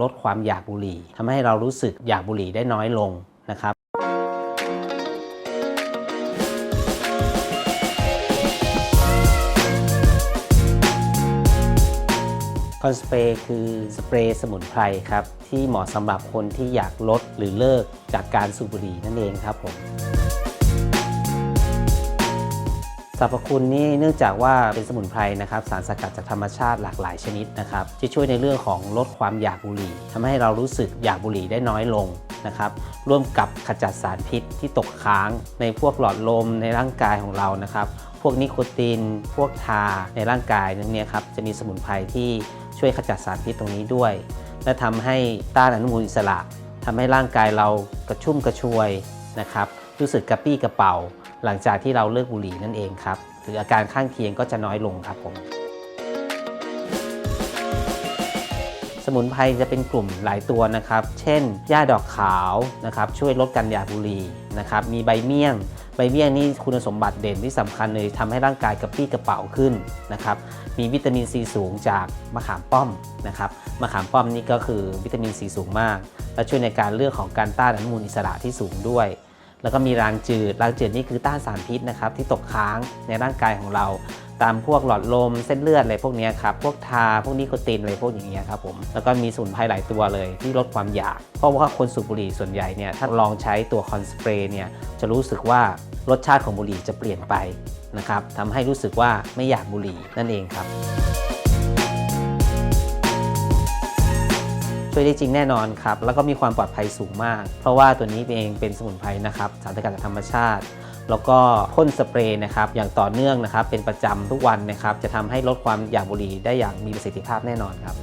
ลดความอยากบุหรี่ทำให้เรารู้สึกอยากบุหรี่ได้น้อยลงนะครับคอนสเปรย์คือสเปรย์สมุนไพรครับ ที่เหมาะสำหรับคนที่อยากลดหรือเลิกจากการสูบบุหรี่นั่นเองครับผม สรรพคุณนี่เนื่องจากว่าเป็นสมุนไพรนะครับสารสกัดจากธรรมชาติหลากหลายชนิดนะครับที่ช่วยในเรื่องของลดความอยากบุหรี่ทำให้เรารู้สึกอยากบุหรี่ได้น้อยลงนะครับร่วมกับขจัดสารพิษที่ตกค้างในพวกหลอดลมในร่างกายของเรานะครับพวกนิโคติน พวกทาในร่างกายนั้นเนี่ยครับจะมีสมุนไพรที่ช่วยขจัดสารพิษตรงนี้ด้วย และทำให้ต้านอนุมูลอิสระทำให้ร่างกายเรากระชุ่มกระชวยนะครับรู้สึกกระปี้กระเป๋า หลังจากที่เราเลิกบุหรี่นั่นเองครับหรืออาการข้างเคียงก็จะน้อยลงครับผมสมุนไพรจะเป็นกลุ่มหลายตัวนะครับ เช่นหญ้าดอกขาวนะครับช่วยลดการอยากบุหรี่นะครับ มีใบเมี่ยง ใบเมี่ยงนี่คุณสมบัติเด่นที่สำคัญเลยทำให้ร่างกายกระปรี้กระเป๋าขึ้นนะครับ มีวิตามินซีสูงจากมะขามป้อมนะครับ มะขามป้อมนี่ก็คือวิตามินซีสูงมาก และช่วยในการเรื่องของการต้านอนุมูลอิสระที่สูงด้วย แล้วก็มีรางจืดรางจืดนี่คือต้านสารพิษนะครับที่ตกค้างในร่างกายของเรา ตามพวกหลอดลมเส้นเลือดอะไรพวกนี้ครับพวกทาพวกนิโคตินอะไรพวกอย่างเงี้ยครับผมแล้วก็มีสมุนไพรหลายตัวเลยที่ลดความอยาก เพราะว่าคนสูบบุหรี่ส่วนใหญ่เนี่ยถ้าลองใช้ตัวคอนสเปรย์เนี่ยจะรู้สึกว่ารสชาติของบุหรี่จะเปลี่ยนไปนะครับทำให้รู้สึกว่าไม่อยากบุหรี่นั่นเองครับ ช่วยได้จริงแน่นอนครับ แล้วก็มีความปลอดภัยสูงมาก เพราะว่าตัวนี้เองเป็นสมุนไพรนะครับสารสกัดจากธรรมชาติ แล้วก็พ่นสเปรย์นะครับอย่างต่อเนื่องนะครับเป็นประจำทุกวันนะครับจะทำให้ลดความอยากบุหรี่ได้อย่างมีประสิทธิภาพแน่นอนครับ